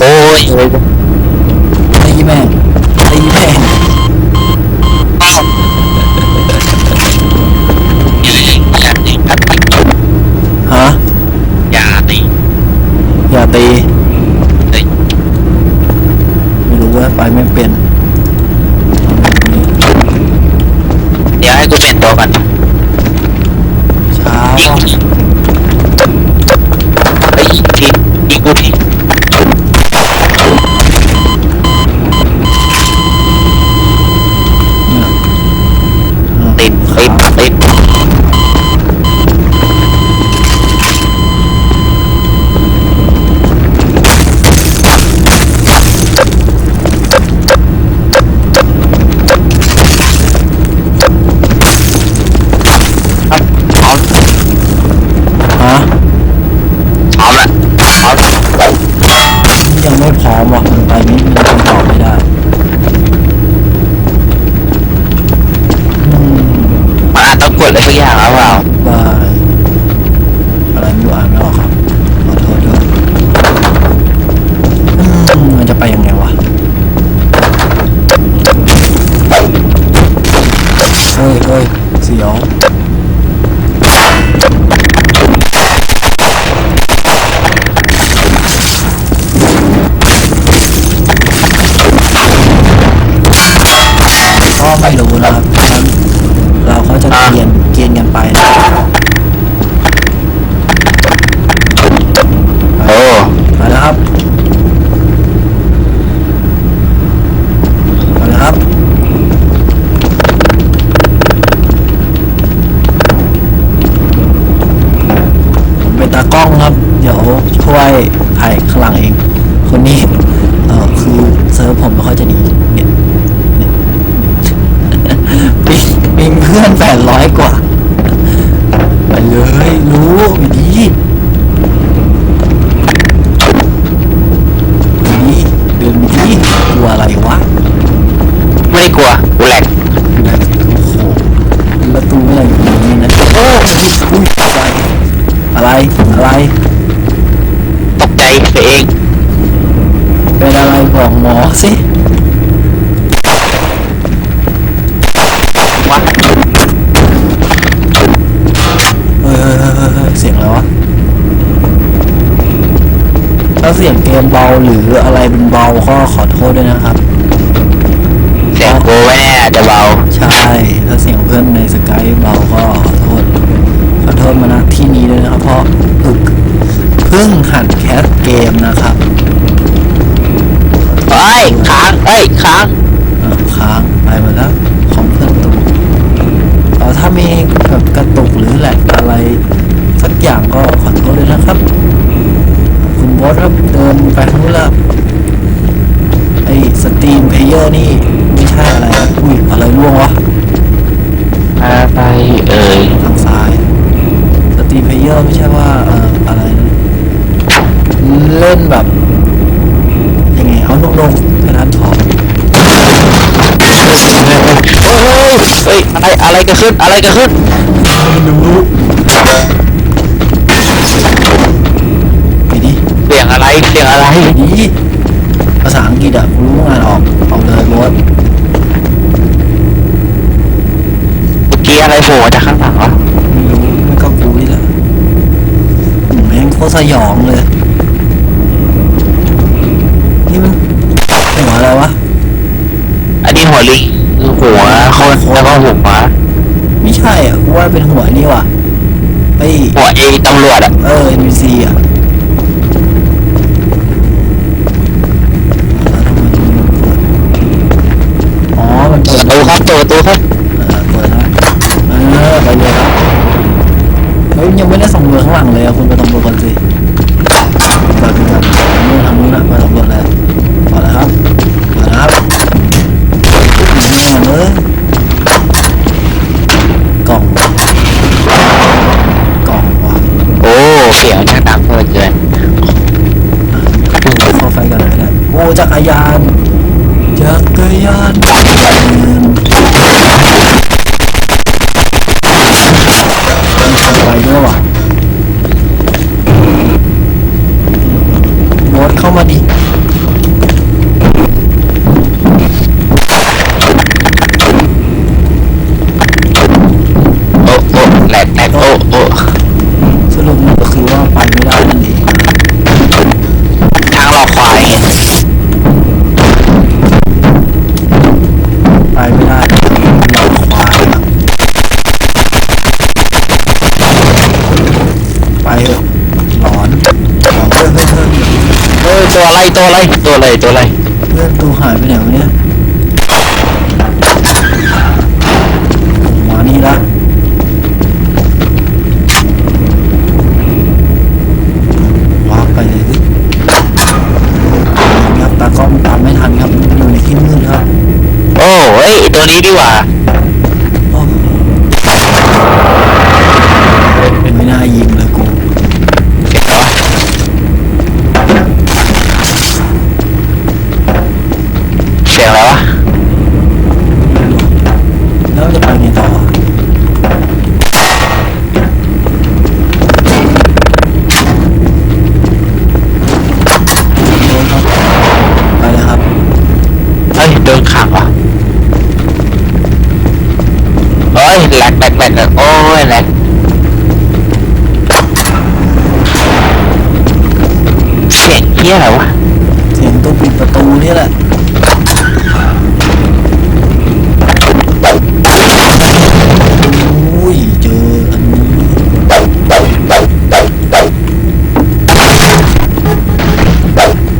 โอ้ยตีแม่งตีแม่งอย่าตีฮะอย่าตีอย่าตีเฮ้ยไม่รู้ว่าไปไม่เป็นเดี๋ยวให้กูเปลี่ยนตัวก่อน ไม่รู้นะครับงั้นเราก็จะเกียนเกียนกันไปนะครับ มาแล้วครับ มาแล้วครับ ผมเป็นตากล้องครับ เดี๋ยวช่วยถ่ายข้างหลังเอง คนนี้ เออคือเซิร์ฟผมไม่ค่อยจะดี เนี่ยเนี่ยปิงปิงเพื่อนแปดร้อยกว่า ไปเลย รู้ไปดี นี่เดินไปที่กลัวอะไรวะ ไม่ได้กลัวกูแหลก โอ้โหประตูอะไรอย่างนี้นะโอ้ยอุ้ยอะไรอะไรอะไร ตกใจตัวเอง เป็นอะไรบอกหมอสิ วะ เฮ้ยเฮ้ยเฮ้ยเฮ้ยเฮ้ยเสียงอะไรวะถ้าเสียงเกมเบาหรืออะไรเป็นเบาก็ขอโทษด้วยนะครับ เสียงกูไม่แน่อาจจะเบา ใช่ถ้าเสียงเพื่อนในสกายเบาก็ขอโทษ ขอโทษมาณที่นี้ด้วยนะครับ เพราะฝึกเพิ่งหัดแคสเกมนะครับเฮ้ยค้างเฮ้ยค้างอะค้างไปหมดแล้วของเพื่อนตุกเออถ้ามี ขึ้น อะไรกันขึ้นไม่รู้ไปดิเสียงอะไรเสียงอะไรไปดิภาษาอังกฤษอะกูรู้งานออกเอาเลยบอสเมื่อกี้อะไรโผล่มาจากข้างหลังวะไม่รู้มันก็กูนี่แหละอืมแม่งโคตรสยองเลยนี่มันหัวอะไรวะอันนี้หัวลิงหัวคนแล้วก็หัวไม่ ใช่อะกูว่าเป็นหัวนี่ว่ะไอ้หัวเอตำรวจอะเออ NPC อะอ๋อมันเปิเปิดดประตูครับเปิดประตูครับเออเปิดนะเออไปเลยครับเฮ้ยยังไม่ได้ส่งเรือข้างหลังเลยอะคุณไปสำรวจก่อนสิเปิดไปก่อนนู่นทางนู้นอะไปสำรวจเลย สียงช่างดังเหลือเกินเขาไฟกันเลยนะโอ้จักรยานจักรยาน ตัวอะไรตัวอะไรตัวอะไรตัวอะไรเพื่อนตูหายไปไหนวะเนี่ยมานี่ละวาร์ปไปเลยสิครับตากล้องตามไม่ทันครับอยู่ในที่มืดครับ โอ้เฮ้ยตัวนี้ดีกว่า เฮ้ยโดนขังวะเฮ้ยแหลกแหลกแหลกแหลกโอ้ยแหลกเสียงเฮี้ยอะไรวะเสียงตัวปิดประตูนี่แหละอุ้ยเจออันนี้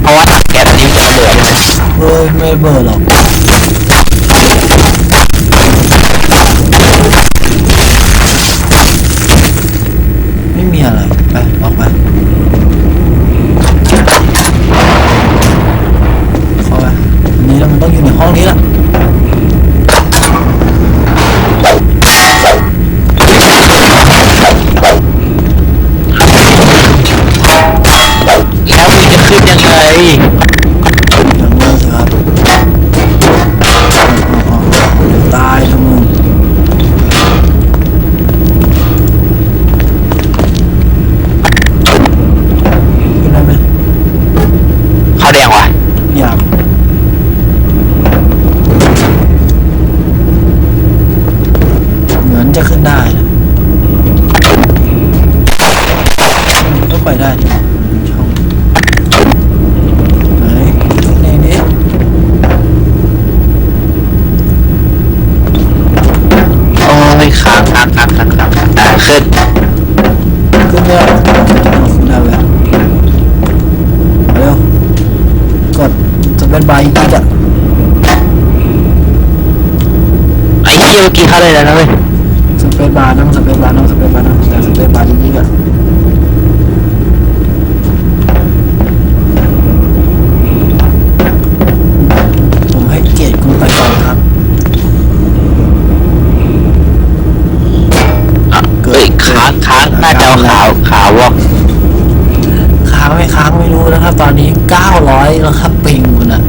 เพราะว่าแก๊สนี้จะระเบิดใช่ไหมเฮ้ยไม่เบอร์หรอก จะเป็นใบอีกอะไอ้เหี้ยเมื่อกี้เขาเลยแล้วนะเว้ยสเปซบาร์นั่งสเปซบาร์นั่งสเปซบาร์นั่งแต่สเปซบาร์อีกอะผมให้เกียรติคุณไปก่อนครับอะเฮ้ยค้างค้างหน้าจอขาวขาววะค้างไม่ค้างไม่รู้นะครับ ตอนนี้900แล้วครับปิงคุณอะ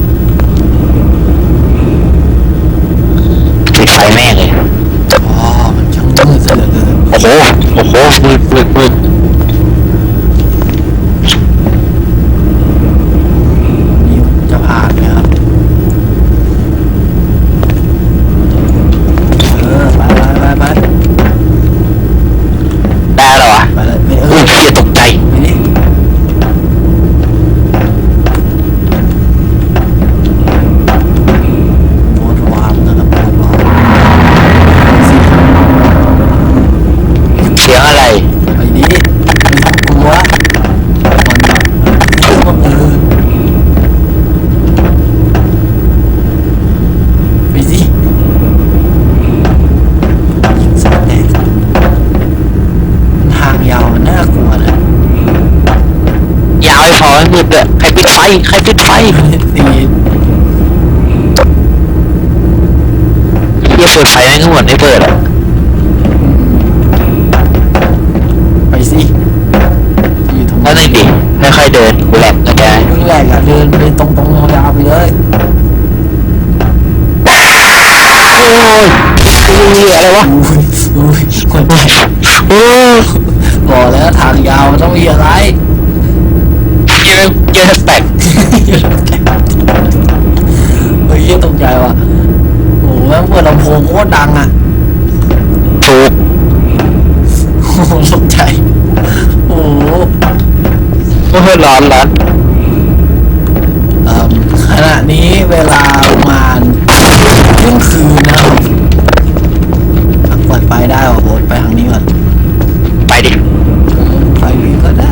ปิดไฟแม่งเลยอ๋อมันช่างมืดซะเหลือเกินโอ้โหโอ้โหมืดมืดมืด นี่จะผ่านไหมครับ เออ ไปไปไปไป ได้แล้ววะ ไปเลยไปเอ อุ้ อย เหี้ยตกใจ ไปดิโคตรวามนะครับโคตรวามสิ เสียงอะไร ไปดิไม่ต้องกลัวมันแบบเรื่องมันเออไปสิยิงสัตว์แดงมันทางยาวมันน่ากลัวนะ ยาวให้พอให้มืดด้วยใครปิดไฟ ใครปิดไฟตีเหี้ยเปิดไฟแม่งก็หมดไม่เปิดอะไปสิอยู่ตรงแล้วนั้นนึงดิค่อยๆเดินกูแหลกก็ได้วิ่งแรกอะเดินไปตรงๆยาวๆไปเลยโอ้ยอุ้ยอะไรวะอุ้ยอุ้ยคนไปโอ้ยบอกแล้วทางยาวมันต้องมีอะไร เหี้ยเหี้ยแตกเฮ้ยเหี้ยตกใจว่ะโอ้โหแม่งเปิดลำโพงโคตรดังอะถูกโอ้โหตกใจโอ้โหโอ้ยร้อนร้อนเอิ่มขณะนี้เวลาประมาณเที่ยงคืนนะครับอะเปิดไฟได้ว่ะโบทไปทางนี้ก่อน ไปดิ เออไฟนี้ก็ได้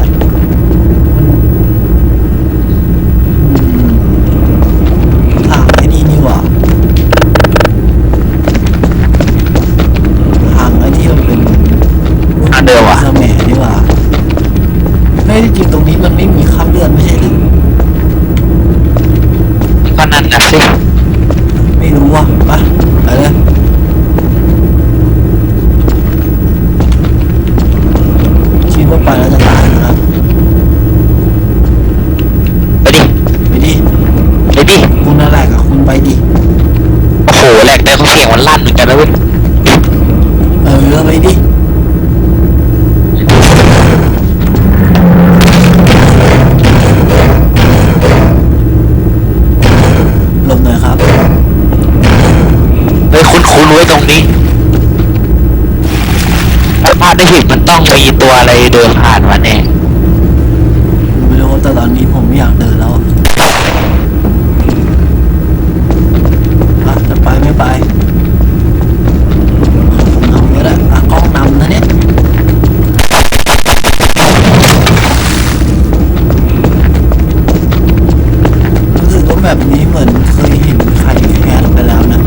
นั่นนะสิ ไม่รู้ว่ะไปไปเลยคิดว่าไปแล้วจะตายนะครับ ไปดิ ไปดิ ไปดิ คุณนั่นแหละกับคุณไปดิ โอ้โหแหลกแต่เขาเสียงมันลั่นเหมือนกันนะเว้ย เออไปดิ หลบหน่อยครับ เฮ้ยคุ้นคุ้นๆไว้ตรงนี้ถ้าพลาด ได้ผิดมันต้องมีตัวอะไรเดินผ่านมาแน่ไม่รู้แต่ตอนนี้ผมไม่อยากเดินแล้วอะอะจะไปไม่ไปผมนำก็ได้อะกล้องนำนะเนี่ยรู้สึกว่าแบบนี้เหมือนเคยเห็นใครแคสไปแล้วนะ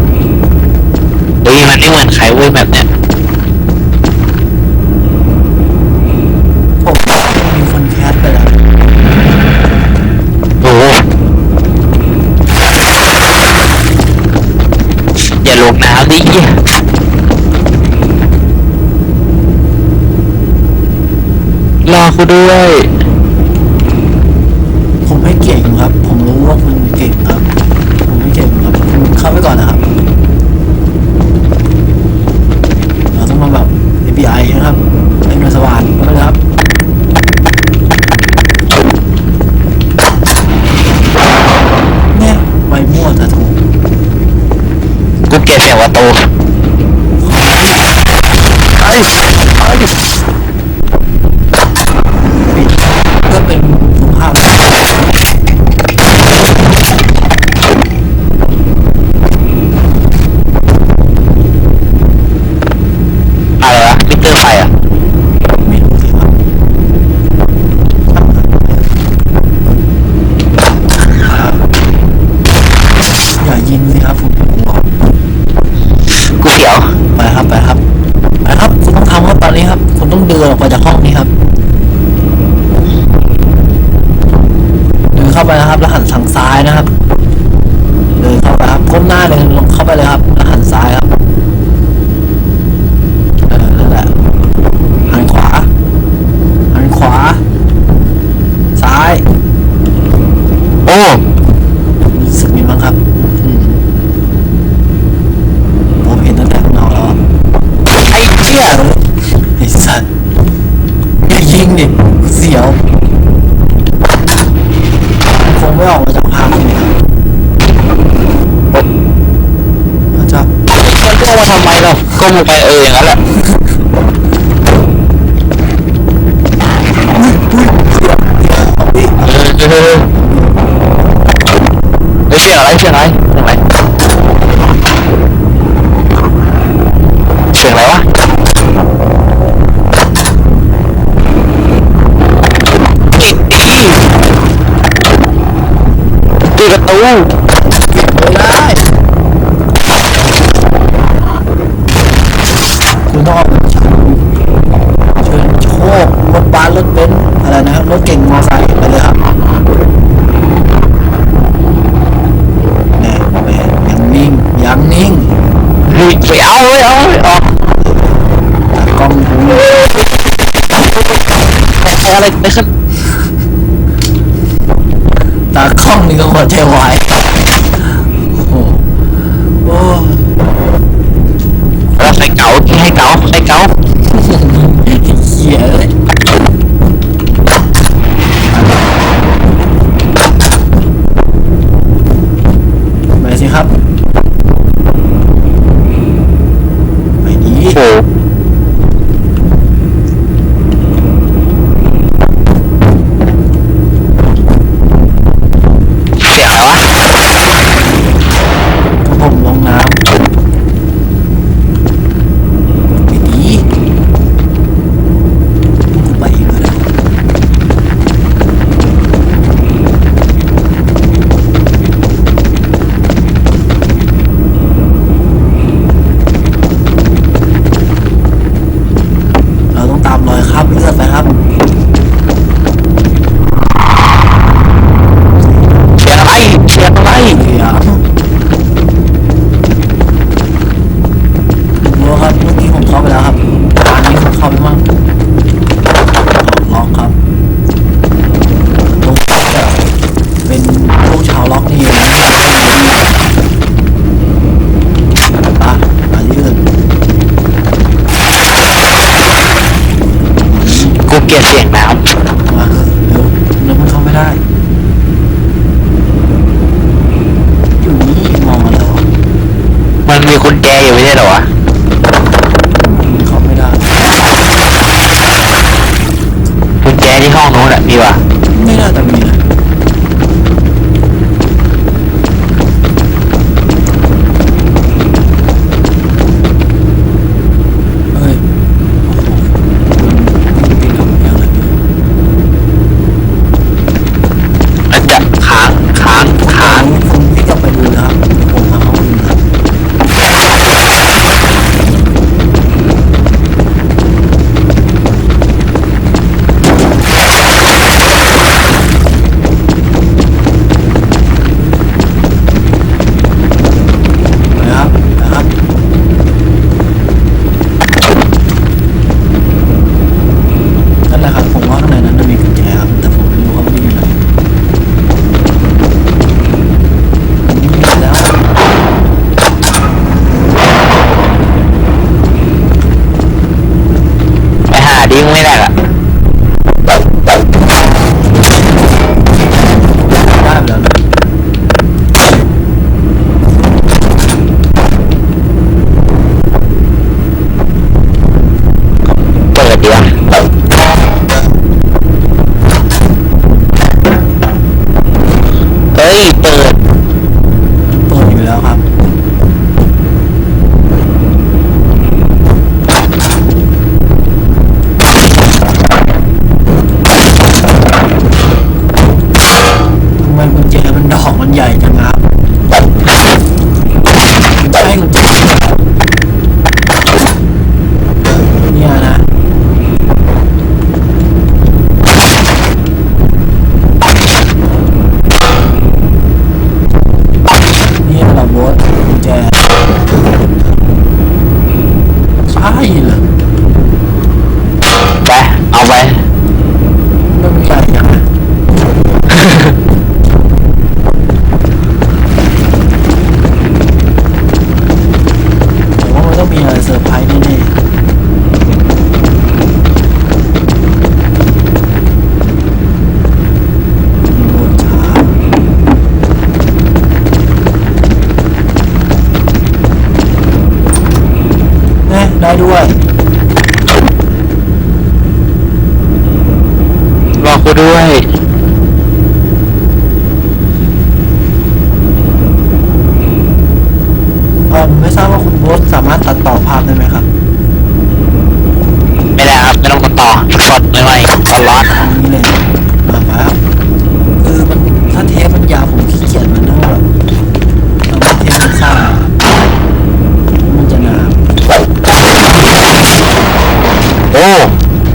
เฮ้ยมันไม่เหมือนใครเว้ยแบบเนี้ย รอกูด้วย ผมไม่เก่งครับ ผมรู้ว่าคุณเก่งครับ ผมไม่เก่งครับคุณเข้าไปก่อนนะครับ เราต้องมาแบบ API นะครับเป็นหน่วยสว่านเข้าไปเลยครับเนี่ยไปมั่วแต่ถูกกูเกลียดเสียงประตู ประตูได้คุณต้องเชิญโชครถบัสรถเบนซ์อะไรนะครับรถเก่งมอไซค์ไปเลยครับแน่แน่ยังนิ่งยังนิ่งเฮ้ยไปเอาเว้ยเอาเว้ยออกตากล้องดูอะไรไม่ขึ้นากล้องนี่ก็หัวใจวายโอ้โหโอ้เราใส่เก๋าให้เก๋าใส่เก๋า กูด้วย เออไม่ทราบว่าคุณโบสสามารถตัดต่อภาพได้ไหมครับ ไม่ได้ครับ ไม่ต้องมาต่อสดไม่ไหวตลอด ตรงนี้เลยมาครับคือมันถ้าเทปมันยาวผมขี้เกียจมันต้องแบบเอามาเทปมันสั้นมันจะนาน โอ้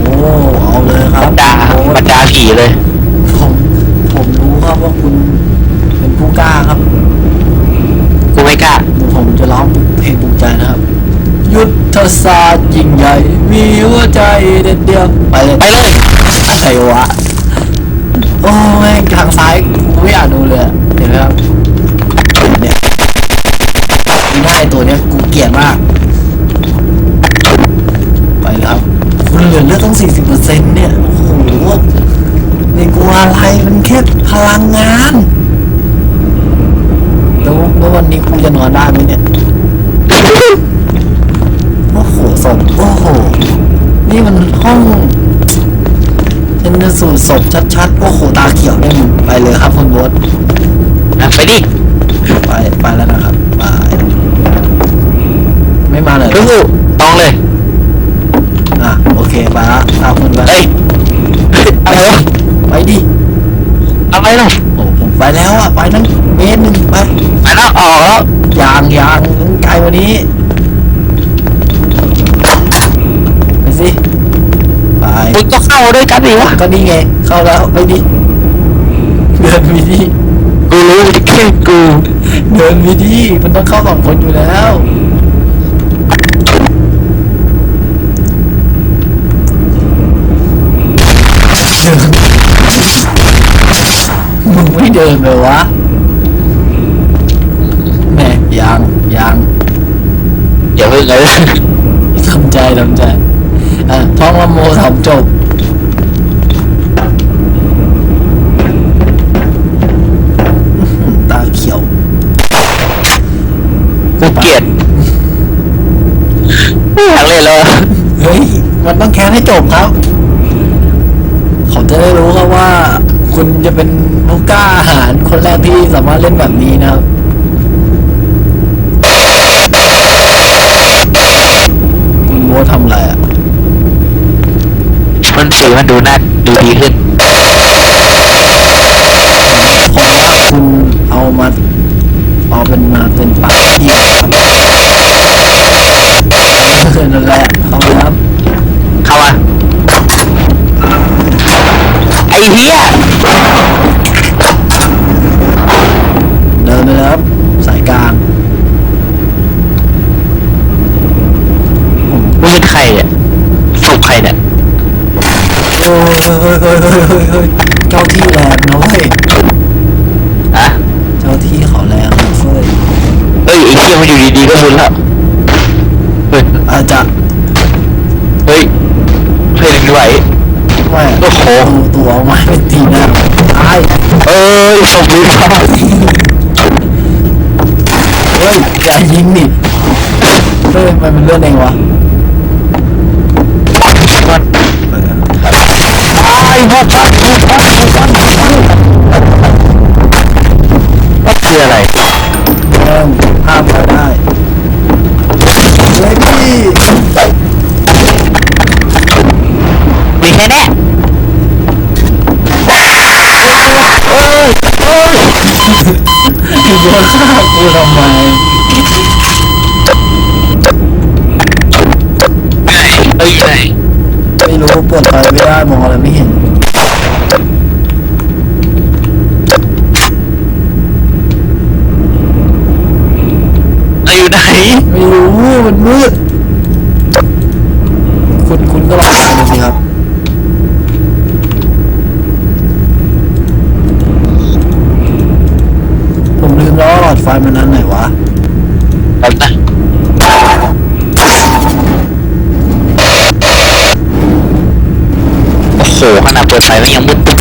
โอ้เอาเลยครับ บรรดา โอ้ บรรดาผีเลย ผมผมรู้ครับว่าคุณเป็นผู้กล้าครับ กูไม่กล้า เดี๋ยวผมจะร้องเพลงปลุกใจนะครับ ยุทธศาสตร์ยิ่งใหญ่ มีหัวใจเด็ดเดียว ไปเลยไปเลยอะไรวะ โอ้แม่งทางซ้ายกูไม่อยากดูเลยเห็นไหมครับเนี่ยไม่ได้ตัวเนี้ยกูเกลียดมาก ไปเลยครับ คุณเหลือเลือดต้อง40%เนี่ย โอ้โหในกูอะไรมันแค่พลังงานแล้วแล้ววันนี้กูจะนอนได้ไหมเนี่ย โอ้โหศพโอ้โห นี่ มันห้องชันสูตรศพชัดๆโอ้โหตาเขียวเนี่ยมึงไปเลยครับคุณโบสอะไปดิไปไปแล้วนะครับไปไม่มาเลยเหรสู้อๆต้องเลยอะโอเคไปละตามคุณไปเฮ้ยอะไรวะไปดิอะไรเนาะโอ้ผมไปแล้วอะไปนั่งเมตรหนึ่งไปไปแล้วออกแล้วยางยางไกลกวันนี้ ไปสิ ไปมึงก็เข้าด้วยกันดิวะก็นี่ไง เข้าแล้วไปดิเดินวิธีกูรู้จะแค่กูเดินวิธีมันต้องเข้าสองคนอยู่แล้วมึงไม่เดินเลยวะแหม่ยังยังอย่าเพิ่งเลยทำใจทำใจอะ ท่องละโมทำจบอื้อหือตาเขียวกูเกลียดไม่อยากเล่นแล้วอะเฮ้ย มันต้องแค้นให้จบครับ เขาจะได้รู้ครับว่า คุณจะเป็นผู้กล้าหาญคนแรกที่สามารถเล่นแบบนี้นะครับคุณโบททำอะไรอะมัน สีมันดูน่าดูดีขึ้นผมว่าคุณเอามาเอาเป็นมาเป็นปากที่ครับนั่นแหละเอาละครับเข้ามาไอ้เหี้ยเดินไปแล้วครับสายกลางมึงเป็นใครเนี่ยศพใครเนี่ย โอ้ยเฮ้ยเฮ้ยเฮ้ยเฮ้ยเฮ้ยเจ้าที่แรงนะเว้ยอะเจ้าที่เขาแรงนะเฟ้ยเฮ้ยไอ้เหี้ยมันอยู่ดีๆก็บุญแล้วเฮ้ยอาจจะเฮ้ยเพลงไหวแม่โอ้โหดูตัวเอาไม้เป็นตีหน้าตายเอ้ยศพดีมากเฮ้ยอย่ายิงดิเฮ้ยมันเป็นเรื่องเองวะ ไบุกบ้านบุกบ้านบุกบ้านก็คืออะไรเริ่มภาพมาได้เลดี้วิ่งแน่แน่โอ้ยเอ้ยอยู่บ้ากูทำไมเอ้ยไม่รู้ปวดไปไม่ได้มองอะไรไม่เห็น โอ้โหขนาดเปิดไฟมันยังมืดตึ๊บ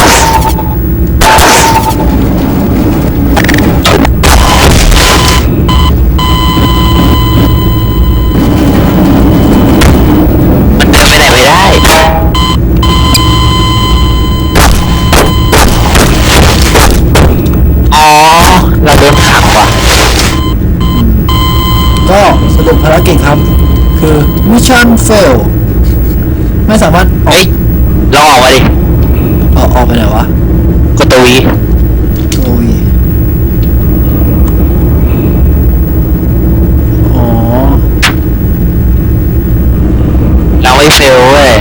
มันเดินไปไหนไม่ได้อ๋อเราโดนขังว่ะก็สรุปภารกิจครับ คือ mission fail ไม่สามารถออเฮ้กย ลองออกมาดิออกออกไปไหนวะกดตัววีโอ้ยอ๋อ เราไม่เฟลเว้ย